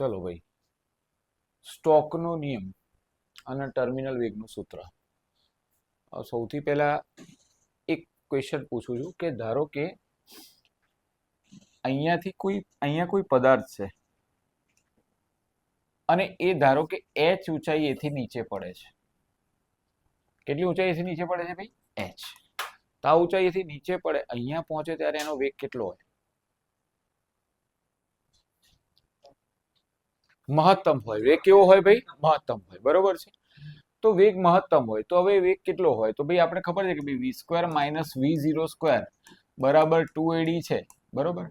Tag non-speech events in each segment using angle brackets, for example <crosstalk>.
ચલો ભાઈ. સ્ટોકનો નિયમ અને ટર્મિનલ વેગનું સૂત્ર. સૌથી પહેલા એક ક્વેશ્ચન પૂછું છું કે ધારો કે અહીંયાથી કોઈ, અહીંયા કોઈ પદાર્થ છે અને એ ધારો કે એચ ઊંચાઈ એથી નીચે પડે છે. કેટલી ઊંચાઈ એથી નીચે પડે છે ભાઈ? એચ તો આ ઊંચાઈ એથી નીચે પડે, અહીંયા પહોંચે ત્યારે એનો વેગ કેટલો હોય? મહત્તમ હોય. વેગ કેવો હોય ભાઈ? મહત્તમ હોય. બરોબર છે? તો વેગ મહત્તમ હોય. તો હવે વેગ કેટલો હોય? તો ભાઈ આપણે ખબર છે કે ભાઈ V square minus V zero square બરાબર ટુ એડી છે. બરોબર?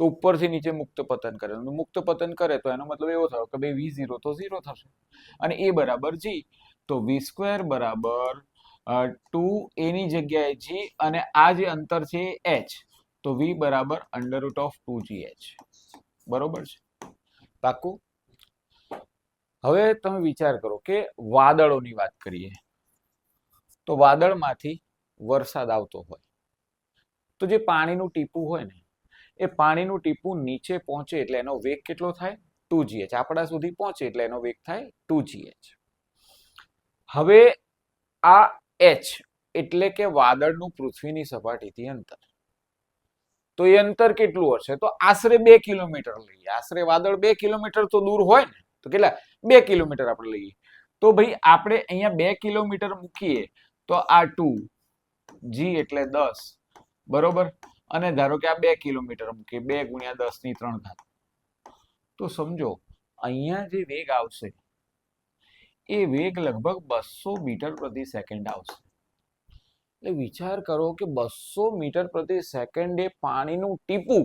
તો ઉપરથી નીચે મુક્ત પતન કરે. મુક્ત પતન કરે તો એનો મતલબ એવો થયો કે ભાઈ વી ઝીરો તો ઝીરો થશે. અને એ બરાબર જી તો વી સ્ક્વેર બરાબર ટુ એની જગ્યાએ જી અને આ જે અંતર છે એ એચ તો વી બરાબર under root of two G H બરોબર છે? પાકું હવે તમે વિચાર કરો કે વાદળોની વાત કરીએ, તો વાદળમાંથી વરસાદ આવતો હોય. તો જે પાણીનું ટીપું હોય ને, એ પાણીનું ટીપું નીચે પહોંચે એટલે એનો વેગ કેટલો થાય? ટુ જીએચ આપણા સુધી પહોંચે એટલે એનો વેગ થાય ટુ જીએચ હવે આ એચ એટલે કે વાદળનું પૃથ્વીની સપાટીથી અંતર. તો એ અંતર કેટલું હશે? તો આશરે બે કિલોમીટર લઈએ. આશરે વાદળ બે કિલોમીટર તો દૂર હોય ને તો કેટલા? બે કિલોમીટર આપણે લઈએ. તો ભાઈ, આપણે અહીંયા બે કિલોમીટર મૂકીએ તો આ ટુ, જી એટલે દસ, બરોબર? અને ધારો કે આ બે કિલોમીટર મૂકીએ, બે ગુણ્યા દસની ત્રણ ઘાત. તો સમજો, અહીંયા જે વેગ આવશે, એ વેગ લગભગ બસો મીટર પ્રતિ સેકન્ડ આવશે. એટલે વિચાર કરો કે બસો મીટર પ્રતિ સેકન્ડે પાણીનું ટીપું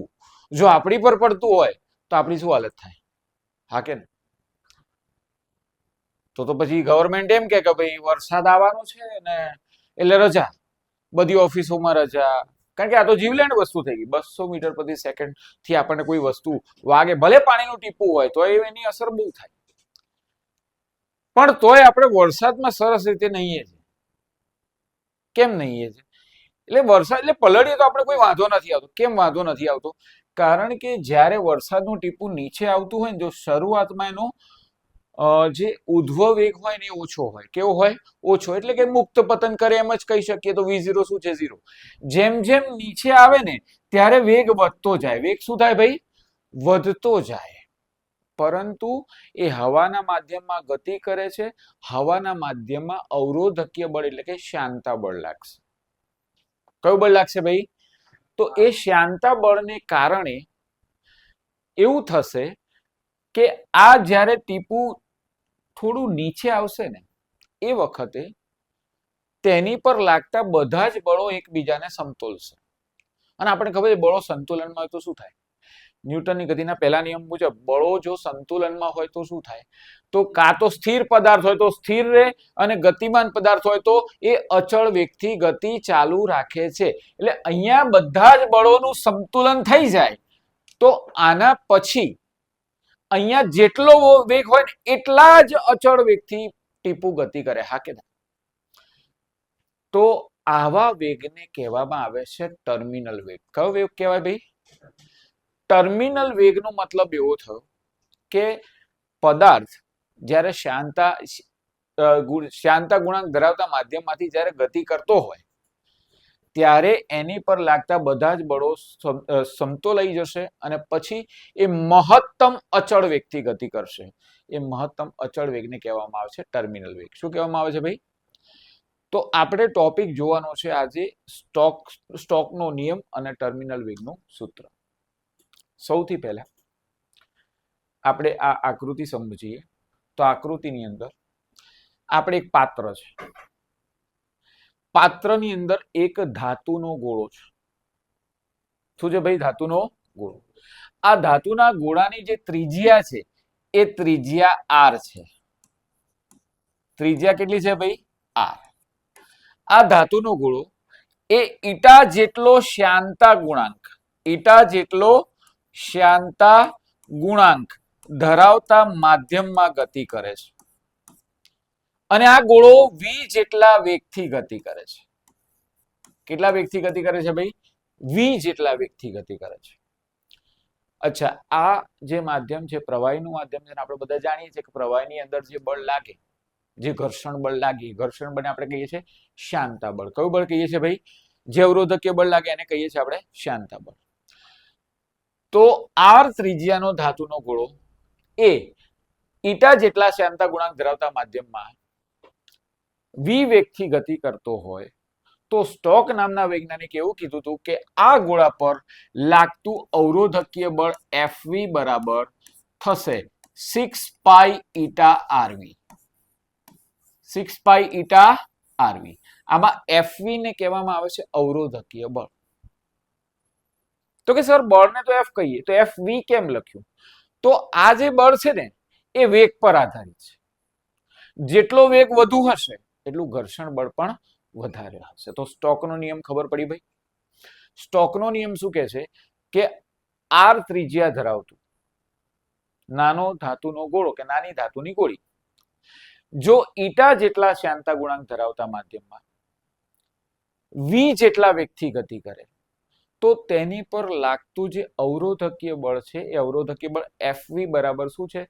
જો આપણી પર પડતું હોય, તો આપણી શું હાલત થાય? હા કે નહીં? તો તો પછી ગવર્મેન્ટ એમ કે ભાઈ વરસાદ આવવાનો છે ને એટલે રજા. બધી ઓફિસોમાં રજા. કારણ કે આ તો જીવલેણ વસ્તુ થઈ ગઈ. બસો મીટર પ્રતિ સેકન્ડથી આપણને કોઈ વસ્તુ વાગે, ભલે પાણીનું ટીપું હોય તો એની અસર બહુ થાય. પણ તોય આપણે વરસાદમાં સરસ રીતે નહીએ છીએ. કેમ નહીએ છીએ? એટલે વરસાદ, એટલે પલળીએ તો આપણે કોઈ વાંધો નથી આવતો. કેમ વાંધો નથી આવતો? કારણ કે જ્યારે વરસાદનું ટીપું નીચે આવતું હોય ને, જો શરૂઆતમાં એનો જે ઉધ્વ વેગ હોય ને ઓછો હોય. કેવો હોય? ઓછો. એટલે કે મુક્ત પતન કરે એમ જ કહી શકીએ તો વી ઝીરો શું છે? ઝીરો જેમ જેમ નીચે આવે ને, ત્યારે વેગ વધતો જાય. વેગ શું થાય ભાઈ? વધતો જાય. પરંતુ એ હવાના માધ્યમમાં ગતિ કરે છે. હવાના માધ્યમમાં અવરોધકીય બળ એટલે કે શાંતા બળ લાગશે. કયું બળ લાગશે ભાઈ? તો એ શાંતા બળને કારણે એવું થશે કે આ જ્યારે ટીપું થોડું નીચે આવશે ને, એ વખતે તેની પર લાગતા બધા જ બળો એકબીજાને સમતોલશે અને આપણે ખબર છે, બળો સંતુલનમાં હોય તો શું થાય? ન્યૂટનની ગતિના પહેલા નિયમ મુજબ, બળો જો સંતુલનમાં હોય તો શું થાય? તો કાં તો સ્થિર પદાર્થ હોય તો સ્થિર રહે અને ગતિમાન પદાર્થ હોય તો એ અચળ વેગથી ગતિ ચાલુ રાખે છે. એટલે અહીંયા બધા જ બળોનું સંતુલન થઈ જાય. તો આના પછી અહીંયા જેટલો વેગ હોય ને એટલા જ અચળ વેગથી ટીપુ ગતિ કરે, હા કે? તો આવા વેગને કહેવામાં આવે છે ટર્મિનલ વેગ કયો વેગ કહેવાય ભાઈ ટર્મિનલ વેગનો મતલબ એવો થયો કે પદાર્થ જ્યારે શાંતા શાંતા ગુણાંક ધરાવતા માધ્યમમાંથી જ્યારે ગતિ કરતો હોય ત્યારે એની પર લાગતા બધા જ બળો સમ- અ, સમતોલાઈ જશે અને પછી એ મહત્તમ અચળ વેગથી ગતિ કરશે. એ મહત્તમ અચળ વેગને કહેવામાં આવે છે ટર્મિનલ વેગ. શું કહેવામાં આવે છે ભાઈ? તો આપણે ટોપિક જોવાનો છે આજે સ્ટોક સ્ટોકનો નિયમ અને ટર્મિનલ વેગનું સૂત્ર. સૌથી પહેલા આપણે આ આકૃતિ સમજીએ. તો આકૃતિની અંદર આપણે એક પાત્ર છે. પાત્રની અંદર એક ધાતુનો ગોળો છે. શું છે ભાઈ ધાતુનો ગોળો? આ ધાતુના ગોળાની જે ત્રિજ્યા છે, એ ત્રિજ્યા આર છે. ત્રિજ્યા કેટલી છે ભાઈ? આર. આ ધાતુનો ગોળો એ ઈટા જેટલો શ્યાંતા ગુણાંક, ઈટા જેટલો શ્યાંતા ગુણાંક ધરાવતા માધ્યમમાં ગતિ કરે છે. અને આ ગોળો વી જેટલા વેગથી ગતિ કરે છે. કેટલા વેગથી ગતિ કરે છે ભાઈ? વી જેટલા વેગથી ગતિ કરે છે. અચ્છા, આ જે માધ્યમ છે, પ્રવાહીનું માધ્યમ છે આપણે બધા જાણીએ છીએ કે પ્રવાહીની અંદર જે બળ લાગે, જે ઘર્ષણ બળ લાગે ઘર્ષણ બળને આપણે કહીએ છીએ શાંતા બળ. કયું બળ કહીએ છીએ ભાઈ? જે અવરોધકીય બળ લાગે, એને કહીએ છીએ આપણે શાંતા બળ. તો આર ત્રિજ્યાનો ધાતુનો ગોળો એ ઈટા જેટલા શાંતા ગુણાંક ધરાવતા માધ્યમમાં વી વેગથી ગતિ કરતો હોય. તો સ્ટોક નામના વૈજ્ઞાનિક એવું કીધું હતું કે આ ગોળા પર લાગતું અવરોધકીય બળ એફવી બરાબર થશે six pi eta R V six pi eta R V આમાં એફવી ને કહેવામાં આવે છે અવરોધકીય બળ. તો કે સર, બળને તો એફ કહીએ, તો એફ વી કેમ લખ્યું? તો આ જે બળ છે ને, એ વેગ પર આધારિત છે. જેટલો વેગ વધુ હશે એટલું ઘર્ષણ બળ પણ વધારે હશે. તો સ્ટોકનો નિયમ ખબર પડી ભાઈ? સ્ટોકનો નિયમ શું કહે છે? કે આર ત્રિજ્યા ધરાવતું, નાનો ધાતુનો ગોળો કે નાની ધાતુની ગોળી, જો ઈટા જેટલા શાંતા ગુણાંક ધરાવતા માધ્યમમાં, વી જેટલા વેગથી ગતિ કરે, તો તેની પર લાગતું જે અવરોધકીય બળ છે, એ અવરોધકીય બળ એફવી બરાબર શું છે?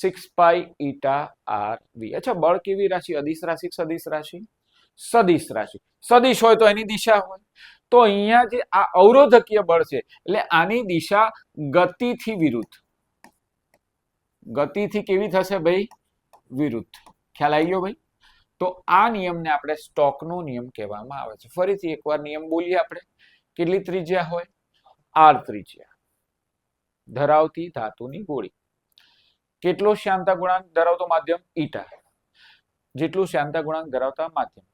Six pi eta R V અચ્છા, બળ કેવી રાશિ? અદિશ રાશિ સદિશ રાશિ? સદિશ રાશિ. સદિશ હોય તો એની દિશા હોય. તો અહીંયા જે આ અવરોધકીય બળ છે, એટલે આની દિશા ગતિથી વિરુદ્ધ. ગતિથી કેવી થશે ભાઈ? વિરુદ્ધ. ખ્યાલ આવી ગયો ભાઈ? તો આ નિયમને આપણે સ્ટોકનો નિયમ કહેવામાં આવે છે. ફરીથી એકવાર નિયમ બોલીએ આપણે. કેટલી ત્રિજ્યા હોય? આર ત્રિજ્યા. ધરાવતી ધાતુની ગોળી. કેટલો શ્યામતા ગુણાંક ધરાવતો માધ્યમ? ઈટા. જેટલું શ્યામતા ગુણાંક ધરાવતા માધ્યમ.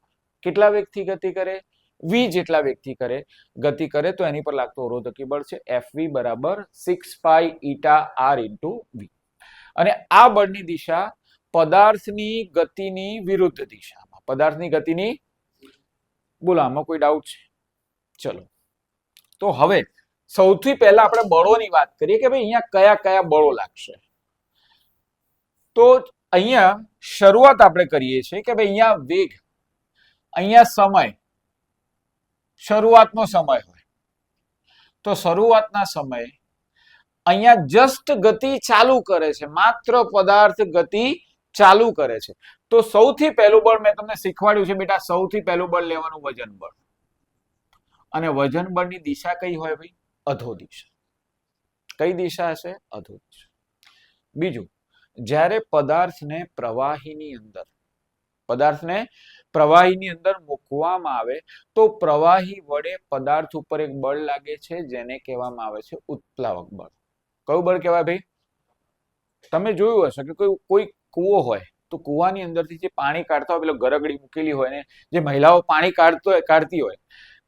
કેટલા વેગથી ગતિ કરે? વી જેટલા વેગથી કરે, ગતિ કરે તો એની પર લાગતો અવરોધકી બળ છે એફ વી બરાબર six pi eta R into V અને આ બળની દિશા પદાર્થની ગતિની વિરુદ્ધ દિશામાં. પદાર્થની ગતિની? બોલો, આમાં કોઈ ડાઉટ છે? ચલો. તો હવે સૌથી પહેલા આપણે બળોની વાત કરીએ કે ભાઈ અહીંયા કયા કયા બળો લાગશે? તો અહીંયા શરૂઆત આપણે કરીએ છીએ કે ભાઈ અહીંયા વેગ, અહીંયા સમય, શરૂઆતનો સમય હોય. તો શરૂઆતના સમયે અહીંયા જસ્ટ ગતિ ચાલુ કરે છે, માત્ર પદાર્થ ગતિ ચાલુ કરે છે. તો સૌથી પહેલું બળ મેં તમને શીખવાડ્યું છે બેટા, સૌથી પહેલું બળ લેવાનું વજન બળ. અને વજન બળની દિશા કઈ હોય ભાઈ? અધો દિશા. કઈ દિશા હશે? અધો દિશા. બીજું જ્યારે પદાર્થને પ્રવાહીની અંદર, પદાર્થને પ્રવાહીની અંદર મૂકવામાં આવે, તો પ્રવાહી વડે પદાર્થ ઉપર એક બળ લાગે છે, જેને કહેવામાં આવે છે ઉત્પ્લાવક બળ. કયું બળ કહેવાય ભાઈ? તમે જોયું હશે કે કોઈ કોઈ કૂવો હોય, તો કૂવાની અંદરથી જે પાણી કાઢતા હોય, પેલો ગરગડી મૂકેલી હોય ને, જે મહિલાઓ પાણી કાઢતો કાઢતી હોય,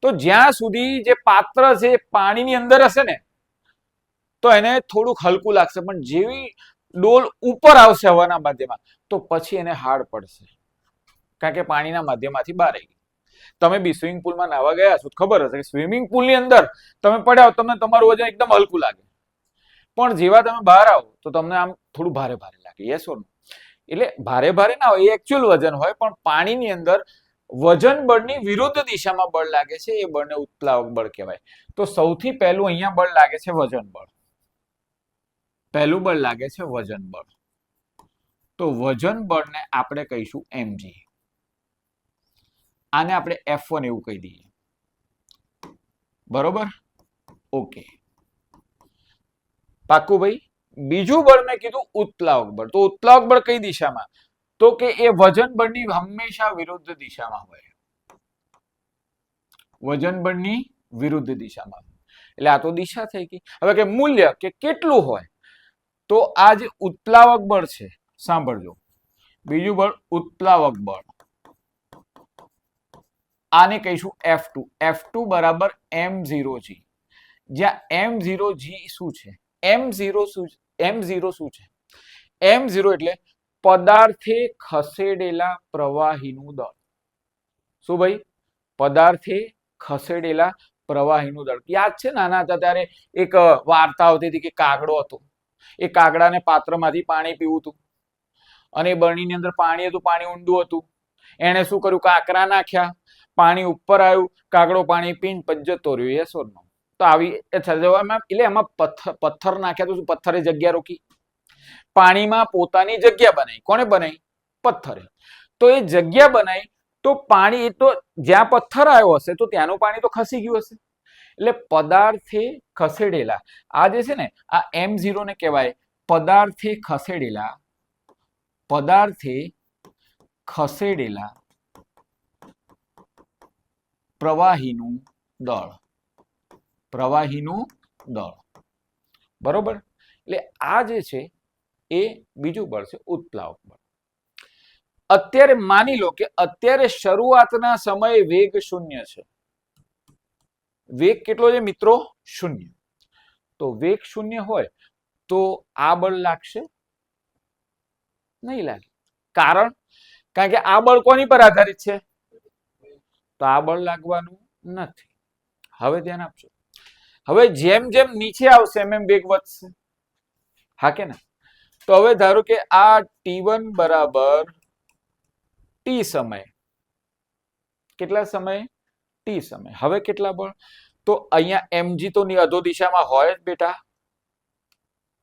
તો જ્યાં સુધી જે પાત્ર છે પાણીની અંદર હશે ને, તો એને થોડુંક હલકું લાગશે. પણ જેવી ડોલ ઉપર આવશે હવાના માધ્યમાં તો પછી એને હાર્ડ પડશે. કારણ કે પાણીના માધ્યમમાંથી બહાર આવી તમે બી સ્વિમિંગ પુલમાં નાવા ગયા છો ખબર હશે કે સ્વિમિંગ પુલની અંદર તમે પડ્યા તમને તમારું વજન એકદમ હલકું લાગે. પણ જેવા તમે બહાર આવો, તો તમને આમ થોડું ભારે ભારે લાગે. યસ ઓર એટલે ભારે ભારે ના હોય, એ એકચ્યુઅલ વજન હોય, પણ પાણીની અંદર વજન બળની વિરુદ્ધ દિશામાં બળ લાગે છે, એ બળને ઉત્પ્લાવક બળ કહેવાય. તો સૌથી પહેલું અહીંયા બળ લાગે છે વજન બળ. પહેલું બળ લાગે છે વજન બળ. તો વજન બળને આપણે કહીશું એમજી આને આપણે એફ વન એવું કહી દઈએ. બરોબર? ઓકે. પાક્કું ભાઈ બીજું બળ મેં કીધું ઉત્પ્લાવક બળ. તો ઉત્પ્લાવક બળ કઈ દિશામાં? તો કે એ વજન બળની હંમેશા વિરુદ્ધ દિશામાં હોય. વજન બળની વિરુદ્ધ દિશામાં. એટલે આ તો દિશા થઈ ગઈ. હવે કે મૂલ્ય કે કેટલું હોય? તો આ જે ઉત્પ્લાવક બળ છે, સાંભળજો. બીજું બળ ઉત્પ્લાવક બળ. આને કહીશું એફ ટુ એફ ટુ બરાબર એમ ઝીરો જી જ્યાં એમ ઝીરો જી શું છે? એમ ઝીરો શું એમ ઝીરો શું છે? એમ ઝીરો એટલે પદાર્થે ખસેડેલા પ્રવાહીનું દળ. શું ભાઈ? પદાર્થે ખસેડેલા પ્રવાહીનું દળ. યાદ છે? નાના હતા ત્યારે એક વાર્તા આવતી હતી કે કાગડો હતો. એ કાગડાને પાત્રમાંથી પાણી પીવું હતું અને બરણીની અંદર પાણી હતું, પાણી ઊંડું હતું. એણે શું કર્યું? કાંકરા નાખ્યા, પાણી ઉપર આવ્યું, કાગડો પાણી પીને પજ્જતો રહ્યો એ ઓર તો આવી એટલે એમાં પથ્થર પથ્થર નાખ્યા તો શું? પથ્થરે જગ્યા રોકી. પાણીમાં પોતાની જગ્યા બનાવી કોણે બનાવી પથ્થરે. તો એ જગ્યા બનાવી તો પાણી તો જ્યાં પથ્થર આવ્યો હશે તો ત્યાંનું પાણી તો ખસી ગયું હશે. એટલે પદાર્થે ખસેડેલા. આ જે છે ને, આ એમ ઝીરો ને કહેવાય. પદાર્થે ખસેડેલા. પદાર્થે ખસેડેલા પ્રવાહીનું દળ. પ્રવાહીનું દળ. બરોબર? એટલે આ જે છે, એ બીજું બળ છે ઉત્પ્લાવક બળ. અત્યારે માની લો કે અત્યારે શરૂઆતના સમયે વેગ શૂન્ય છે. વેગ કેટલો છે મિત્રો? શૂન્ય. તો વેગ શૂન્ય હોય તો આ બળ લાગશે? નહીં લાગે. કારણ? કારણ કે આ બળ કોની પર આધારિત છે? તો આ બળ લાગવાનું નથી. હવે ધ્યાન આપજો. હવે જેમ જેમ નીચે આવશે, એમ એમ વેગ વધશે. હા કે ના? તો હવે ધારો કે આ ટી વન બરાબર ટી સમય. કેટલા સમય? ટી સમય. હવે કેટલા બળ? તો અહીંયા એમજી તો અધો દિશામાં હોય જ બેટા.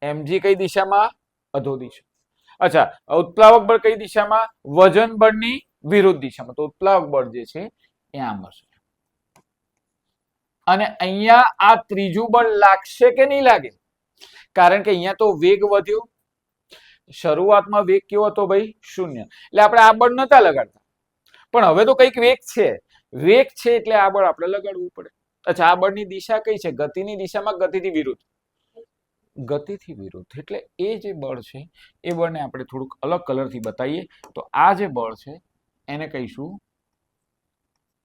એમજી કઈ દિશામાં? અધો દિશા. અચ્છા, ઉત્પ્લાવક બળ કઈ દિશામાં? વજન બળની વિરુદ્ધ દિશામાં. તો ઉત્પ્લાવક બળ જે છે, એ આમ હશે. અને અહીંયા આ ત્રીજું બળ લાગશે કે નહીં લાગે? કારણ કે અહીંયા તો વેગ વધ્યો. શરૂઆતમાં વેગ કેવો હતો ભાઈ? શૂન્ય. એટલે આપણે આ બળ નતા લગાડતા. પણ હવે તો કંઈક વેગ છે. વેગ છે એટલે આ બળ આપણે લગાડવું પડે. અચ્છા, આ બળની દિશા કઈ છે? ગતિની દિશામાં ગતિથી વિરુદ્ધ. ગતિથી વિરુદ્ધ એટલે એ જે બળ છે, એ બળને આપણે થોડુંક અલગ કલરથી બતાવીએ. તો આ જે બળ છે, એને કહીશું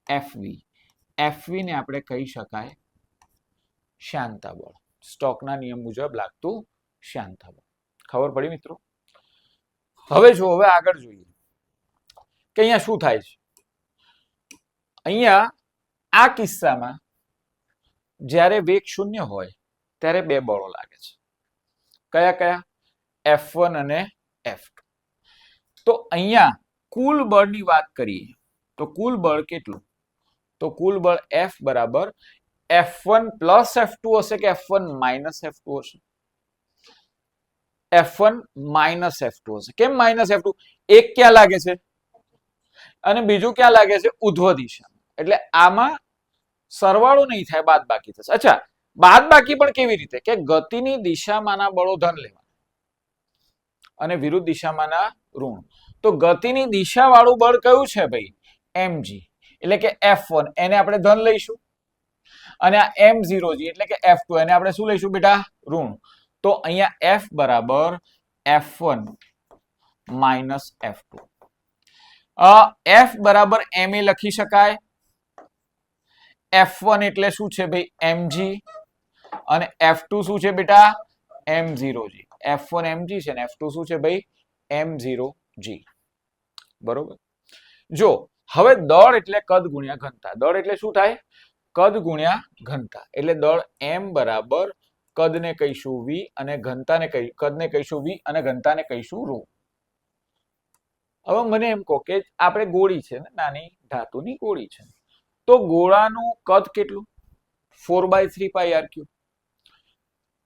એફવી એફવી ને આપણે કહી શકાય શાંતા બળ. સ્ટોકના નિયમ મુજબ લાગતું શાંતા બળ. ખબર પડી મિત્રો? હવે જો, હવે આગળ જોઈએ. કે અહીંયા શું થાય છે? અહીંયા આ કિસ્સામાં જ્યારે વેગ શૂન્ય હોય, ત્યારે બે બળો લાગે છે. કયા કયા? એફ વન અને એફ ટુ તો અહીંયા કુલ બળની વાત કરીએ, તો કુલ બળ કેટલું? તો કુલ બળ એફ બરાબર એફ વન પ્લસ એફ હશે કે એફ વન માઇનસ એફ હશે? એફ વન માઇનસ એફ હશે. કેમ માઇનસ એફ ટુ એક ક્યાં લાગે છે? અને બીજું ક્યાં લાગે છે? ઉધ્વ દિશા એટલે આમાં સરવાળો નહીં થાય, બાદ બાકી થશે. અચ્છા, બાદ બાકી પણ કેવી રીતે? કે ગતિની દિશામાંના બળો ધન લેવા અને વિરુદ્ધ દિશામાંના ઋણ. તો ગતિની દિશા વાળું બળ કયું છે ભાઈ? એમજી. એટલે કે એફ વન. એને આપણે ધન લઈશું. અને આ એમ ઝીરો જી, એટલે કે એફ ટુ. એને આપણે શું લઈશું બેટા? ઋણ. તો અહીંયા એફ બરાબર F one minus F two. F બરાબર એમ એ લખી શકાય. એફ વન એટલે શું છે ભાઈ? એમજી અને એફ શું છે બેટા? M zero G F one M G છે ને એફ શું છે ભાઈ? એમ ઝીરો જી બરોબર? જો, હવે દળ એટલે કદ ગુણ્યા ઘનતા. દળ એટલે શું થાય? કદ ગુણ્યા ઘનતા. એટલે દળ એમ બરાબર કદને કહીશું વી અને ઘનતાને કહી, કદને કહીશું વી અને ઘનતાને કહીશું રૂ હવે મને એમ કહો કે આપણે ગોળી છે ને, નાની ધાતુની ગોળી છે. તો ગોળાનું કદ કેટલું? Four by three pi R cube.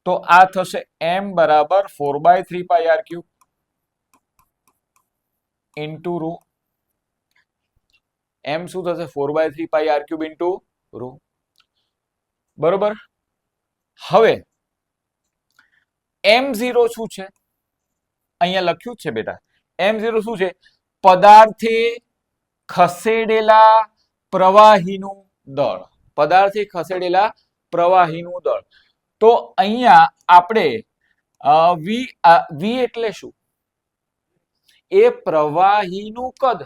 તો આ થશે એમ બરાબર four by three pi R cube into rho. M શું થશે? Four by three pi R cube into rho. બરોબર? હવે, એમ ઝીરો શું છે? અહીંયા લખ્યું છે બેટા. એમ ઝીરો શું છે? પદાર્થે ખસેડેલા પ્રવાહીનું દળ. પદાર્થે ખસેડેલા પ્રવાહીનું દળ. તો અહીંયા આપણે વી વી એટલે શું? એ પ્રવાહીનું કદ.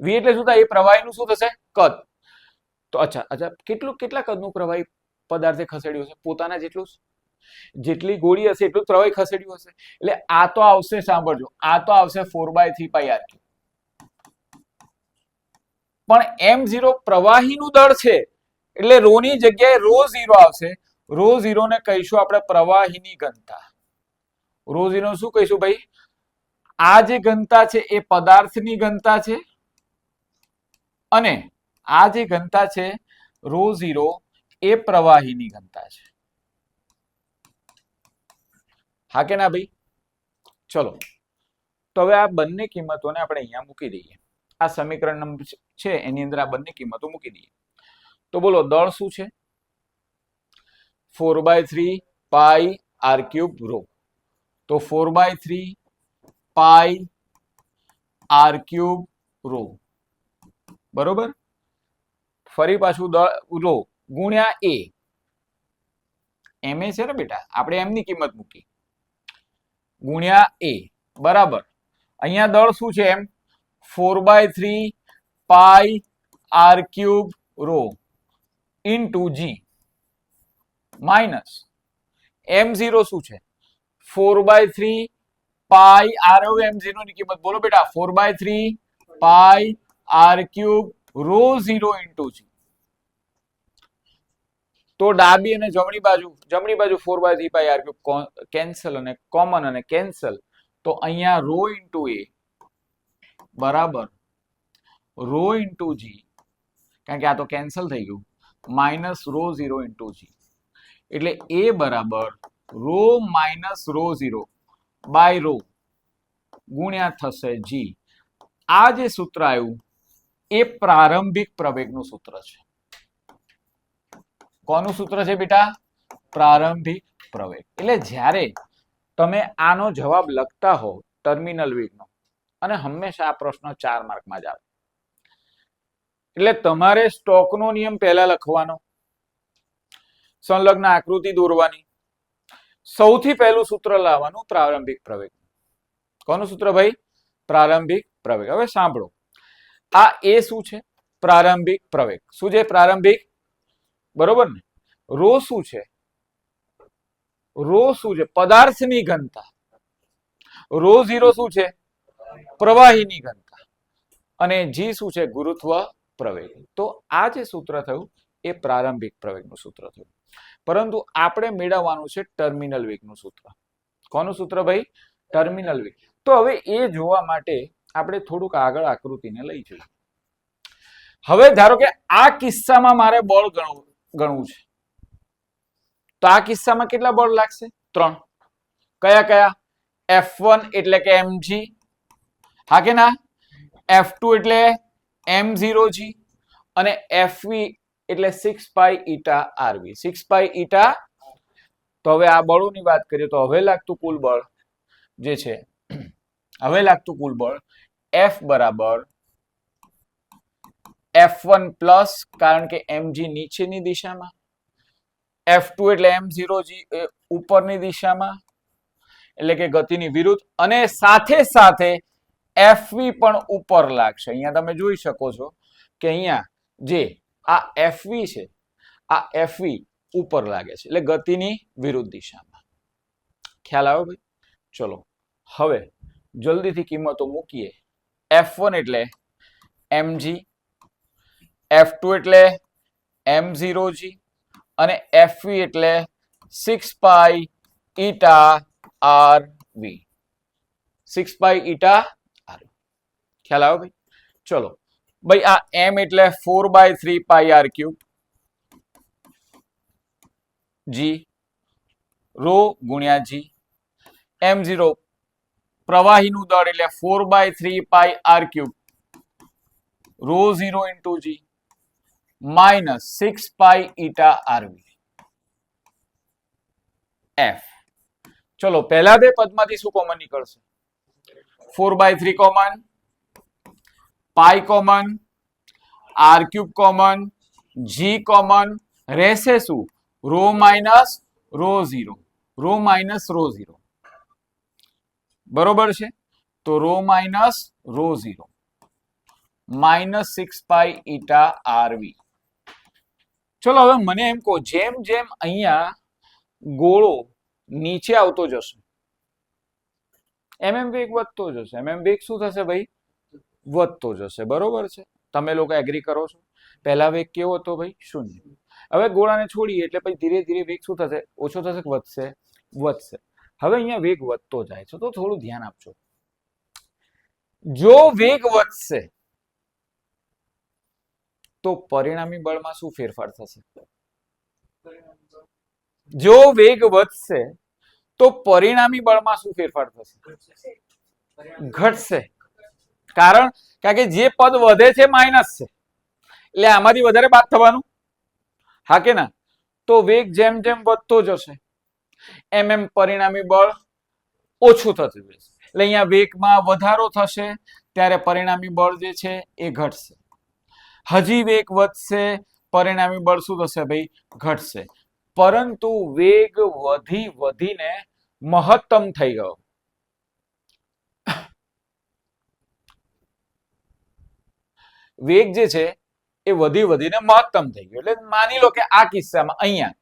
વી એટલે શું થાય? એ પ્રવાહીનું શું થશે? કદ. તો અચ્છા અચ્છા, કેટલું, કેટલા કદનું પ્રવાહી પદાર્થે ખસેડ્યું હશે? પોતાના જેટલું જેટલી ગોળી હશે, એટલું પ્રવાહી ખસેડ્યું હશે. એટલે આ તો આવશે, સાંભળજો. આ તો આવશે four by three pi R પણ એમ ઝીરો પ્રવાહીનું દળ છે. એટલે રો ની જગ્યાએ રો ઝીરો આવશે. રો ઝીરો ને કહીશું આપણે પ્રવાહીની ઘનતા. રો ઝીરો શું કહીશું ભાઈ? આ જે ઘનતા છે એ પદાર્થની ઘનતા છે. અને આ જે ઘનતા છે રો ઝીરો એ પ્રવાહીની ઘનતા છે. હા કે ના ભાઈ? ચલો. તો હવે આ બંને કિંમતોને આપણે અહીંયા મૂકી દઈએ. આ સમીકરણ છે, એની અંદર આ બંને કિંમતો મૂકી દઈએ. તો બોલો, દળ શું છે? Four by three pi R cube rho. તો four by three pi R cube rho. બરોબર? ફરી પાછું દળ, રો, ગુણ્યા એ. એમ એ છે ને બેટા? આપણે એમની કિંમત મૂકી ગુણ્યા એ. બરાબર. અહીંયા દળ શું છે M? Four by three pi R cube rho into G. Minus. M zero શું છે? Four by three pi R M zero ની કિંમત બોલો બેટા. Four by three pi R cube rho zero into G. તો ડાબી અને જમણી બાજુ જમણી બાજુ four by three pi R cube cancel અને કોમન અને કેન્સલ. તો અહીંયા રો ઇન્ટુ એ બરાબર. રો ઇન્ટુ જી કારણ કે આ તો કેન્સલ થઈ ગયું. Minus rho zero into G એટલે એ બરાબર rho minus rho zero by rho ગુણ્યા થશે જી આ જે સૂત્ર આવ્યું, એ પ્રારંભિક પ્રવેગનું સૂત્ર છે. કોનું સૂત્ર છે બેટા? પ્રારંભિક પ્રવેગ. એટલે જ્યારે તમે આનો જવાબ લખતા હો ટર્મિનલ વેગનો અને હંમેશા આ પ્રશ્ન ચાર માર્કમાં જ આવે. એટલે તમારે સ્ટોકનો નિયમ પહેલા લખવાનો, સંલગ્ન આકૃતિ દોરવાની, સૌથી પહેલું સૂત્ર લાવવાનું પ્રારંભિક પ્રવેગ. કોનું સૂત્ર ભાઈ? પ્રારંભિક પ્રવેગ. હવે સાંભળો. આ એ શું છે? પ્રારંભિક પ્રવેગ. શું છે પ્રારંભિક? બરોબર ને? રો શું છે? રો શું છે? પદાર્થની ઘનતા. રો ઝીરો શું છે? પ્રવાહીની ઘનતા. અને જી શું છે? ગુરુત્વ પ્રવેગ. તો આ જે સૂત્ર થયું, એ પ્રારંભિક પ્રવેગનું સૂત્ર થયું. પરંતુ આપણે મેળવવાનું છે ટર્મિનલ વેગનું સૂત્ર. કોનું સૂત્ર ભાઈ? ટર્મિનલ વેગ. તો હવે એ જોવા માટે આપણે થોડુંક આગળ આકૃતિને લઈ જઈએ. હવે ધારો કે આ કિસ્સામાં મારે બળ ગણવું ગણવું છે. તો આ કિસ્સામાં કેટલા બળ લાગશે? ત્રણ. કયા કયા? એફ વન એટલે કે એમજી હા કે ના? એફ ટુ એટલે એમ ઝીરો જી અને એફવી એટલે six pi eta R V six pi eta તો હવે આ બળોની વાત કરીએ તો હવે લાગતું કુલ બળ જે છે, <clears throat> હવે લાગતું કુલ બળ એફ બરાબર એફ વન પ્લસ કારણ કે એમજી નીચેની દિશામાં એફ ટુ એટલે એમ ઝીરો જી ઉપરની દિશામાં, એટલે કે ગતિની વિરુદ્ધ અને સાથે સાથે એફવી પણ ઉપર લાગશે. અહીંયા તમે જોઈ શકો છો કે અહીંયા જે આ એફવી છે, આ એફવી ઉપર લાગે છે. એટલે ગતિની વિરુદ્ધ દિશામાં. ખ્યાલ આવ્યો ભાઈ? ચલો. હવે જલ્દીથી કિંમતો મૂકીએ. એફ વન એટલે એમજી એફ ટુ એટલે એમ ઝીરો જી અને એફવી એટલે six pi eta R V six pi eta ખ્યાલ આવ્યો ભાઈ? ચલો. ભાઈ, આ એમ એટલે four by three pi R cube G rho ગુણ્યા જી એમ ઝીરો પ્રવાહીનું દળ એટલે four by three pi R cube rho zero into G minus six pi eta R V F ચલો, પહેલા બે પદમાંથી શું કોમન નીકળશે? Four by three common pi common R cube common G common રહેશે શું rho minus rho zero rho minus rho zero બરોબર છે તો rho minus rho zero minus six pi eta R V ચલો હવે મને એમ કહો જેમ જેમ અહીંયા ગોળો નીચે આવતો જશે એમ એમ વેગ વધતો જશે એમ એમ વેગ શું થશે ભાઈ વધતો જશે. બરોબર છે? તમે લોકો એગ્રી કરો છો? પહેલા વેગ કેવો હતો ભાઈ? શૂન્ય. હવે ગોળાને છોડીએ એટલે પછી ધીરે ધીરે વેગ શું થશે? ઓછો થશે વધશે? વધશે. હવે અહીંયા વેગ વધતો જાય છે. તો થોડું ધ્યાન આપજો. જો વેગ વધશે, તો પરિણામી બળમાં શું ફેરફાર થશે? જો વેગ વધશે, તો પરિણામી બળમાં શું ફેરફાર થશે? ઘટશે. કારણ કારણ કે જે પદ વધે છે માઇનસ છે. એટલે આમાંથી વધારે બાદ થવાનું? હા કે ના? તો વેગ જેમ જેમ વધતો જશે, એમ એમ પરિણામી બળ ઓછું થતું જશે. એટલે અહીંયા વેગમાં વધારો થશે, ત્યારે પરિણામી બળ જે છે એ ઘટશે. હજી વેગ વધશે, પરિણામી બળ શું થશે ભાઈ? ઘટશે. પરંતુ વેગ વધી વધીને મહત્તમ થઈ ગયો. વેગ જે છે, એ વધી વધીને મહત્તમ થઈ ગયો. એટલે માની લો કે આ કિસ્સામાં અહીંયા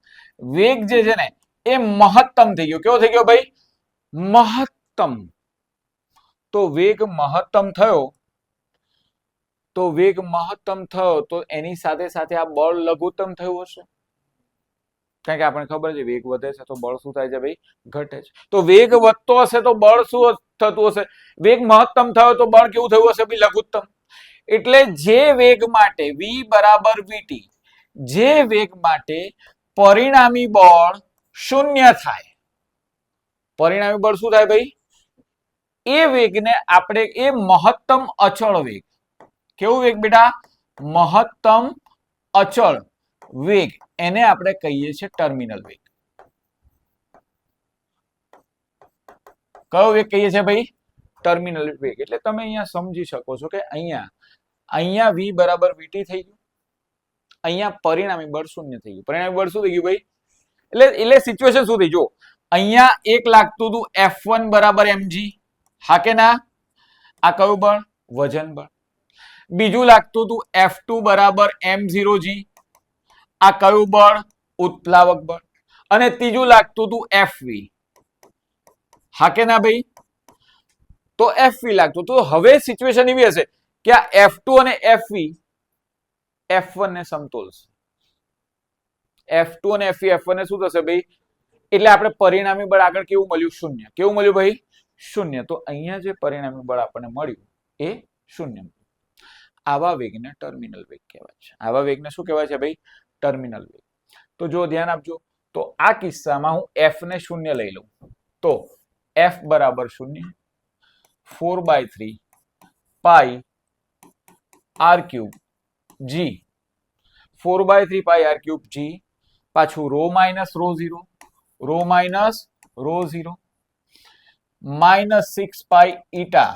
વેગ જે છે ને, એ મહત્તમ થઈ ગયો. કેવો થઈ ગયો ભાઈ? મહત્તમ. તો વેગ મહત્તમ થયો. તો વેગ મહત્તમ થયો, તો એની સાથે સાથે આ બળ લઘુત્તમ થયું હશે. કારણ કે આપણને ખબર છે, વેગ વધે છે તો બળ શું થાય છે ભાઈ? ઘટે છે. તો વેગ વધતો હશે તો બળ શું થતું હશે? વેગ મહત્તમ થયો તો બળ કેવું થયું હશે ભાઈ? લઘુત્તમ. એટલે જે વેગ માટે v બરાબર vt, જે વેગ માટે પરિણામી બળ શૂન્ય થાય. પરિણામી બળ શું થાય ભાઈ? એ વેગને આપણે, એ મહત્તમ અચળ વેગ. કેવું વેગ બેટા? મહત્તમ અચળ વેગ. એને આપણે કહીએ છીએ ટર્મિનલ વેગ. કયો વેગ કહીએ છીએ ભાઈ? ટર્મિનલ વેગ. એટલે તમે અહીંયા સમજી શકો છો કે અહીંયા અહીંયા વી બરાબર વીટી થઈ ગયું. અહીંયા પરિણામી બળ શૂન્ય થઈ ગયું. પરિણામી બળ શું થઈ ગયું ભાઈ? એટલે એટલે સિચ્યુએશન શું થઈ જો અહીંયા એક લાગતું હતું એફ વન બરાબર એમજી હા કે ના? આ કયું બળ? વજન બળ. બીજું લાગતું હતું એફ ટુ બરાબર એમ ઝીરો જી આ કયું બળ? ઉત્પ્લાવક બળ. અને ત્રીજું લાગતું હતું એફવી હા કે ના ભાઈ? તો એફવી લાગતું તો હવે સિચ્યુએશન એવી હશે. કે આ એફ અને એફવી એફ વન ને સમતોલશે એફ અને એફવી એફ વન ને શું થશે ભાઈ? એટલે આપણે પરિણામી બળ આગળ કેવું મળ્યું? શૂન્ય. કેવું મળ્યું ભાઈ? શૂન્ય. તો અહીંયા જે પરિણામી બળ આપણને મળ્યું એ શૂન્ય. આવા વેગને ટર્મિનલ વેગ કહેવાય છે. આવા વેગને શું કહેવાય છે ભાઈ? ટર્મિનલ વેગ. તો જો ધ્યાન આપજો, તો આ કિસ્સામાં હું એફ ને શૂન્ય લઈ લઉં. તો એફ બરાબર શૂન્ય. Four by three pi R cube G four by three pi R cube G પાછું rho minus rho zero rho minus rho zero minus six pi eta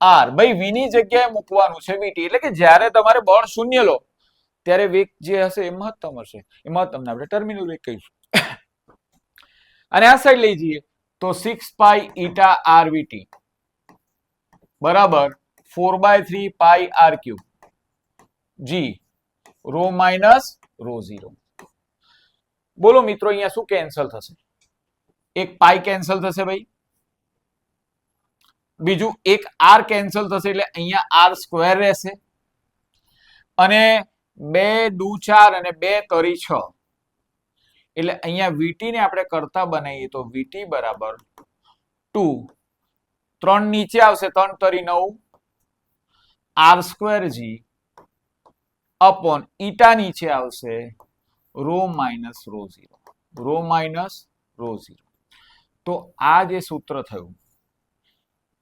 R ભાઈ વી ની જગ્યાએ મૂકવાનું છે વીટી એટલે કે જ્યારે તમારે બળ શૂન્ય લો, ત્યારે વેગ જે હશે એ મહત્તમ હશે. એ મહત્તમને આપણે ટર્મિનલ વેગ કહીશું. અને આ સાઈડ લઈ જઈએ, તો six pi eta R V T બરાબર four by three pi R cube G. Rho minus rho zero. બોલો મિત્રો, અહીંયા શું કેન્સલ થશે? એક પાઈ કેન્સલ થશે ભાઈ. બીજું એક આર કેન્સલ થશે એટલે અહીંયા આર સ્ક્વેર રહેશે. અને બે દુ ચાર અને બે તરી છ. એટલે અહીંયા વીટી ને આપણે કરતા બનાવીએ તો વીટી બરાબર ટુ. ત્રણ નીચે આવશે, ત્રણ તરી નવ. R square G. Upon eta નીચે આવશે rho minus rho zero rho minus rho zero તો આ જે સૂત્ર થયું,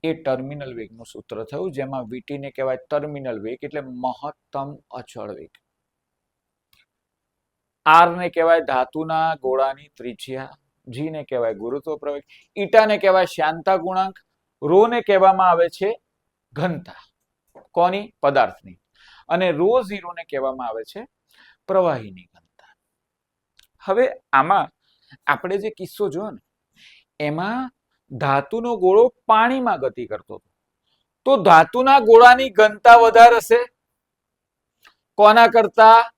એ ટર્મિનલ વેગનું સૂત્ર થયું, જેમાં વીટીને કહેવાય ટર્મિનલ વેગ, એટલે મહત્તમ અચળ વેગ. આર ને કહેવાય ધાતુના ગોળાની ત્રિજ્યા જીને કહેવાય ગુરુત્વ પ્રવેગ ઈટાને કહેવાય શાંતા ગુણાંક રો ને કહેવામાં આવે છે ઘનતા, કોની? પદાર્થની. અને રો ઝીરોને કહેવામાં આવે છે પ્રવાહીની ઘનતા. હવે આમાં આપણે જે કિસ્સો જોયો ને, એમાં ધાતુનો ગોળો પાણીમાં ગતિ કરતો હતો. તો ધાતુના ગોળાની ઘનતા વધારે હશે. કોના કરતા?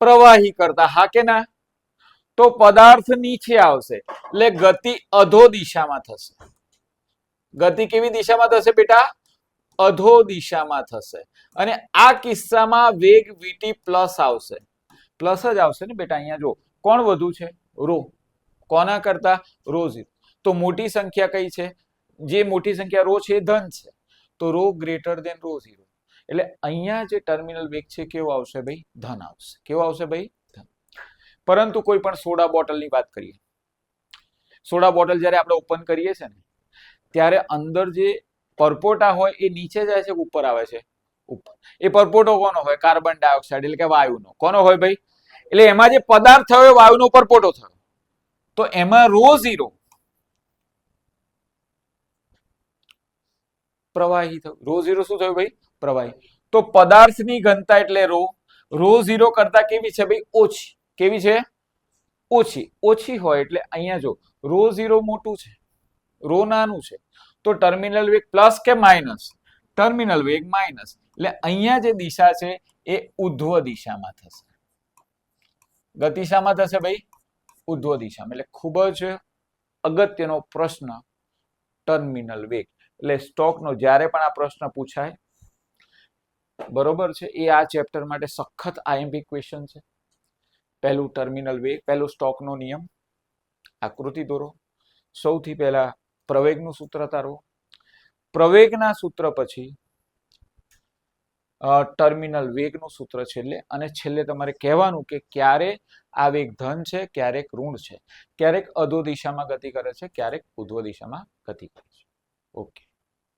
પ્રવાહી કરતા. હા કે ના? તો પદાર્થ નીચે આવશે. એટલે ગતિ અધો દિશામાં થશે. ગતિ કેવી દિશામાં થશે બેટા? અધો દિશામાં થશે. અને આ કિસ્સામાં વેગ વીટી પ્લસ આવશે. પ્લસ જ આવશે ને બેટા, અહીંયા જો, કોણ વધુ છે? રો. કોના કરતા? રો ઝીરો તો મોટી સંખ્યા કઈ છે? જે મોટી સંખ્યા રો છે એ ધન છે. તો rho greater than rho zero એટલે અહીંયા જે ટર્મિનલ વેગ છે કેવો આવશે ભાઈ? ધન આવશે. કેવો આવશે ભાઈ? ધન. પરંતુ કોઈ પણ સોડા બોટલની વાત કરીએ. સોડા બોટલ જ્યારે આપણે ઓપન કરીએ છીએ ને, ત્યારે અંદર જે પરપોટા હોય એ નીચે જાય છે ઉપર આવે છે? ઉપર. એ પરપોટો કોનો હોય? કાર્બન ડાયોક્સાઇડ એટલે કે વાયુનો. કોનો હોય ભાઈ? એટલે એમાં જે પદાર્થ થયો વાયુનો પરપોટો થયો. તો એમાં રો ઝીરો પ્રવાહી થયું. રો ઝીરો શું થયું ભાઈ? પ્રવાહી. તો પદાર્થની ઘનતા એટલે રો રો ઝીરો કરતા કેવી છે ભાઈ? ઓછી. કેવી છે? ઓછી. ઓછી હોય એટલે અહીંયા જો. રો ઝીરો મોટું છે. રો નાનું છે. તો ટર્મિનલ વેગ પ્લસ કે માઇનસ ટર્મિનલ વેગ માઇનસ એટલે અહીંયા જે દિશા છે, એ ઉધ્વ દિશામાં થશે. ગતિશામાં થશે ભાઈ? ઉધ્વ દિશામાં. એટલે ખૂબ જ અગત્યનો પ્રશ્ન ટર્મિનલ વેગ. એટલે સ્ટોકનો જ્યારે પણ આ પ્રશ્ન પૂછાય, બરોબર છે? એ આ ચેપ્ટર માટે સખત આઈએમપી ક્વેશ્ચન છે. પહેલું ટર્મિનલ વેગ, પહેલું સ્ટોકનો નિયમ. આકૃતિ દોરો. સૌથી પહેલા પ્રવેગનું સૂત્ર તારો પ્રવેગના સૂત્ર પછી ટર્મિનલ વેગનું સૂત્ર છેલ્લે અને છેલ્લે તમારે કહેવાનું કે ક્યારે આ વેગ ધન છે ક્યારેક ઋણ છે. ક્યારેક અધો દિશામાં ગતિ કરે છે, ક્યારેક ઉધ્વ દિશામાં ગતિ કરે છે. ઓકે.